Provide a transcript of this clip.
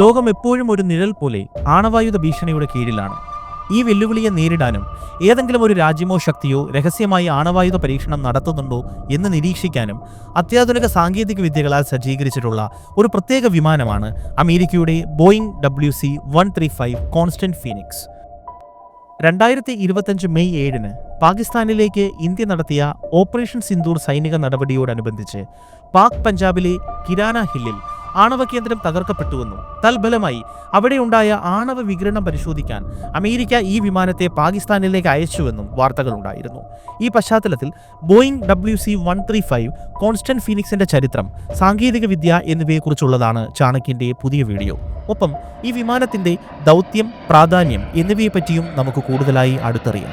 ലോകം എപ്പോഴും ഒരു നിഴൽ പോലെ ആണവായുധ ഭീഷണിയുടെ കീഴിലാണ്. ഈ വെല്ലുവിളിയെ നേരിടാനും ഏതെങ്കിലും ഒരു രാജ്യമോ ശക്തിയോ രഹസ്യമായി ആണവായുധ പരീക്ഷണം നടത്തുന്നുണ്ടോ എന്ന് നിരീക്ഷിക്കാനും അത്യാധുനിക സാങ്കേതിക വിദ്യകളാൽ സജ്ജീകരിച്ചിട്ടുള്ള ഒരു പ്രത്യേക വിമാനമാണ് അമേരിക്കയുടെ Boeing W C one three five Constant Phoenix. രണ്ടായിരത്തി ഇരുപത്തഞ്ച് മെയ് ഏഴിന് പാകിസ്ഥാനിലേക്ക് ഇന്ത്യ നടത്തിയ ഓപ്പറേഷൻ സിന്ദൂർ സൈനിക നടപടിയോടനുബന്ധിച്ച് പാക് പഞ്ചാബിലെ കിരാന ഹില്ലിൽ ആണവ കേന്ദ്രം തകർക്കപ്പെട്ടുവെന്നും തൽഫലമായി അവിടെയുണ്ടായ ആണവ വികിരണം പരിശോധിക്കാൻ അമേരിക്ക ഈ വിമാനത്തെ പാകിസ്ഥാനിലേക്ക് അയച്ചുവെന്നും വാർത്തകളുണ്ടായിരുന്നു ഈ പശ്ചാത്തലത്തിൽ Boeing W C one three five Constant ഫീനിക്സിന്റെ ചരിത്രം സാങ്കേതിക വിദ്യ എന്നിവയെക്കുറിച്ചുള്ളതാണ് ചാണക്യന്റെ പുതിയ വീഡിയോ. ഒപ്പം ഈ വിമാനത്തിന്റെ ദൗത്യം പ്രാധാന്യം എന്നിവയെപ്പറ്റിയും നമുക്ക് കൂടുതലായി അടുത്തറിയാം.